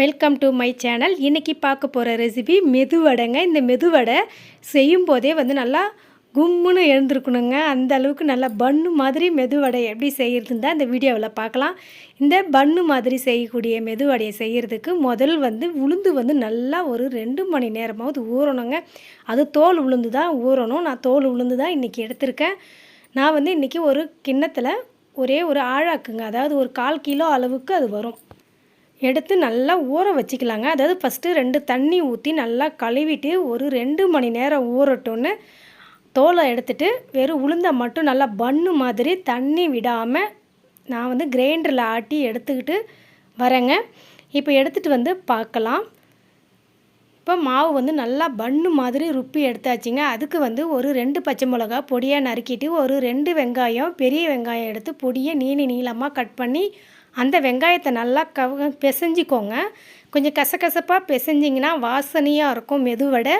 Welcome to my channel இன்றைக்கி பார்க்க போகிற ரெசிபி மெதுவடைங்க. இந்த மெதுவடை செய்யும் போதே வந்து நல்லா கும்முன்னு எழுந்திருக்கணுங்க. அந்த அளவுக்கு நல்லா பன்னு மாதிரி மெதுவடை எப்படி செய்கிறதுன்னு தான் இந்த வீடியோவில் பார்க்கலாம். இந்த பன்னு மாதிரி செய்யக்கூடிய மெதுவடையை செய்கிறதுக்கு முதல் வந்து உளுந்து வந்து நல்லா ஒரு ரெண்டு மணி நேரமாவது ஊறணுங்க. அது தோல் உளுந்து தான் ஊறணும். நான் தோல் உளுந்து தான் இன்றைக்கி எடுத்திருக்கேன். நான் வந்து இன்றைக்கி ஒரு கிண்ணத்தில் ஒரே ஒரு ஆழாக்குங்க. அதாவது ஒரு கால் கிலோ அளவுக்கு அது வரும். எடுத்து நல்லா ஊற வச்சுக்கலாங்க. அதாவது ஃபஸ்ட்டு ரெண்டு தண்ணி ஊற்றி நல்லா கழுவிட்டு ஒரு ரெண்டு மணி நேரம் ஊறட்டும்னு தோலை எடுத்துட்டு வெறும் உளுந்தை மட்டும் நல்லா பன்னு மாதிரி தண்ணி விடாமல் நான் வந்து கிரைண்டரில் ஆட்டி எடுத்துக்கிட்டு வரேங்க. இப்போ எடுத்துகிட்டு வந்து பார்க்கலாம். இப்போ மாவு வந்து நல்லா பன்னு மாதிரி ருப்பி எடுத்தாச்சுங்க. அதுக்கு வந்து ஒரு ரெண்டு பச்சை மிளகா பொடியாக நறுக்கிட்டு ஒரு ரெண்டு வெங்காயம் பெரிய வெங்காயம் எடுத்து பொடியை நீள நீளமாக கட் பண்ணி அந்த வெங்காயத்தை நல்லா கவ பிசைஞ்சிக்கோங்க. கொஞ்சம் கசகசப்பாக பிசைஞ்சிங்கன்னா வாசனையாக இருக்கும் மெதுவடை.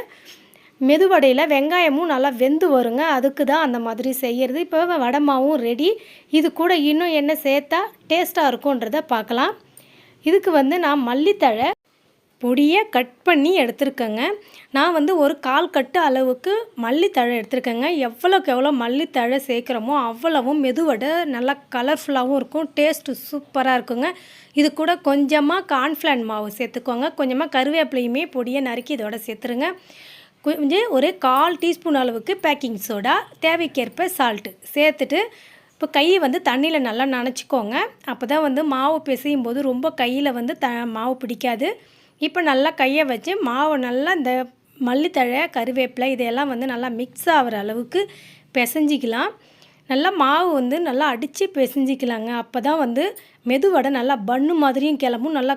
மெதுவடையில் வெங்காயமும் நல்லா வெந்து வருங்க. அதுக்கு தான் அந்த மாதிரி செய்கிறது இப்போ வடை மாவும் ரெடி. இது கூட இன்னும் என்ன சேர்த்தா டேஸ்ட்டாக இருக்கும்ன்றதை பார்க்கலாம். இதுக்கு வந்து நான் மல்லித்தழை பொடியை கட் பண்ணி எடுத்திருக்கேங்க. நான் வந்து ஒரு கால் கட்டு அளவுக்கு மல்லித்தழை எடுத்திருக்கேங்க. எவ்வளோக்கு எவ்வளோ மல்லித்தழை சேர்க்குறோமோ அவ்வளவும் மெதுவடை நல்லா கலர்ஃபுல்லாகவும் இருக்கும். டேஸ்ட்டு சூப்பராக இருக்குங்க. இது கூட கொஞ்சமாக கார்ன்ஃப்ளான் மாவு சேர்த்துக்கோங்க. கொஞ்சமாக கருவேப்பிலையுமே பொடியை நறுக்கி இதோட சேர்த்துருங்க. கொஞ்சம் ஒரு கால் டீஸ்பூன் அளவுக்கு பேக்கிங் சோடா தேவைக்கேற்ப சால்ட்டு சேர்த்துட்டு இப்போ கையை வந்து தண்ணியில் நல்லா நனைச்சிக்கோங்க. அப்போ தான் வந்து மாவு பிசையும் போது ரொம்ப கையில் வந்து த மாவு பிடிக்காது. இப்போ நல்லா கையை வச்சு மாவை நல்லா இந்த மல்லித்தழை கருவேப்பிலை இதையெல்லாம் வந்து நல்லா மிக்ஸ் ஆகிற அளவுக்கு பிசைஞ்சிக்கலாம். நல்லா மாவு வந்து நல்லா அடித்து பிசைஞ்சிக்கலாங்க. அப்போ தான் வந்து மெதுவடை நல்லா பன்னு மாதிரியும் கிளம்பும். நல்லா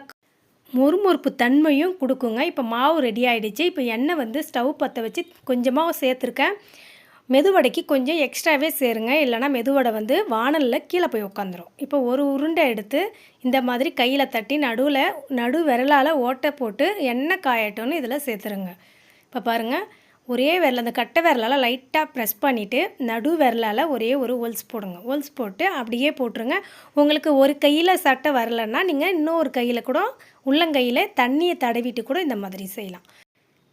மொறுமொறுப்பு தன்மையும் கொடுக்குங்க. இப்போ மாவு ரெடி ஆகிடுச்சு இப்போ எண்ணெய் வந்து ஸ்டவ் பற்ற வச்சு கொஞ்சமாக சேர்த்துருக்கேன். மெதுவடைக்கு கொஞ்சம் எக்ஸ்ட்ராவே சேருங்க. இல்லைனா மெதுவடை வந்து வானலில் கீழே போய் உட்காந்துரும் இப்போ ஒரு உருண்டை எடுத்து இந்த மாதிரி கையில் தட்டி நடுவில் நடு விரலால் ஓட்டை போட்டு எண்ணெய் காயட்டோன்னு இதில் சேர்த்துருங்க. இப்போ பாருங்கள் ஒரே விரல் அந்த கட்டை விரலால் லைட்டாக ப்ரெஸ் பண்ணிவிட்டு நடு விரலால் ஒரே ஒரு ஒல்ஸ் போடுங்க. ஒல்ஸ் போட்டு அப்படியே போட்டுருங்க. உங்களுக்கு ஒரு கையில் சட்டை வரலன்னா நீங்கள் இன்னொரு கையில் கூட உள்ளங்கையில் தண்ணியை தடவிட்டு கூட இந்த மாதிரி செய்யலாம்.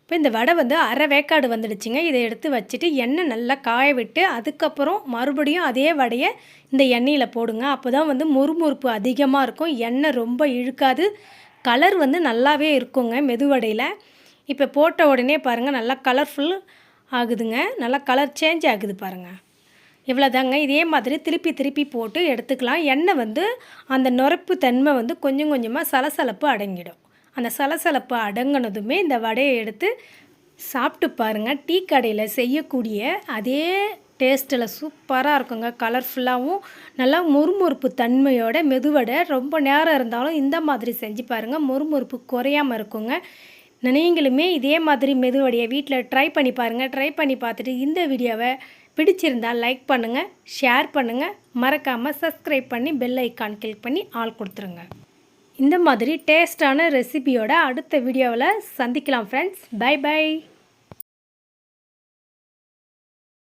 இப்போ இந்த வடை வந்து அரை வேக்காடு வந்துடுச்சுங்க. இதை எடுத்து வச்சுட்டு எண்ணெய் நல்லா காய விட்டு அதுக்கப்புறம் மறுபடியும் அதே வடையை இந்த எண்ணெயில் போடுங்க. அப்போ தான் வந்து முறுமுறுப்பு அதிகமாக இருக்கும். எண்ணெய் ரொம்ப இழுக்காது. கலர் வந்து நல்லாவே இருக்குங்க மெதுவடையில் இப்போ போட்ட உடனே பாருங்கள் நல்லா கலர்ஃபுல் ஆகுதுங்க. நல்லா கலர் சேஞ்ச் ஆகுது பாருங்கள் இவ்வளோதாங்க இதே மாதிரி திருப்பி திருப்பி போட்டு எடுத்துக்கலாம். எண்ணெய் வந்து அந்த நுரப்பு தன்மை வந்து கொஞ்சம் கொஞ்சமாக சலசலப்பு அடங்கிடும். அந்த சலசலப்பு அடங்கினதுமே இந்த வடையை எடுத்து சாப்பிட்டு பாருங்கள் டீ கடையில் செய்யக்கூடிய அதே டேஸ்ட்டில் சூப்பராக இருக்குங்க. கலர்ஃபுல்லாகவும் நல்லா முறுமுறுப்பு தன்மையோட மெதுவடை ரொம்ப நேரம் இருந்தாலும் இந்த மாதிரி செஞ்சு பாருங்கள் முறுமுறுப்பு குறையாமல் இருக்குங்க. நீங்களுமே இதே மாதிரி மெதுவடையை வீட்டில் ட்ரை பண்ணி பாருங்கள் ட்ரை பண்ணி பார்த்துட்டு இந்த வீடியோவை பிடிச்சிருந்தால் லைக் பண்ணுங்கள் ஷேர் பண்ணுங்கள் மறக்காமல் சப்ஸ்கிரைப் பண்ணி பெல் ஐக்கான் கிளிக் பண்ணி ஆள் கொடுத்துருங்க. இந்த மாதிரி டேஸ்டான ரெசிபியோட அடுத்த வீடியோவில் சந்திக்கலாம் ஃப்ரெண்ட்ஸ் பை பை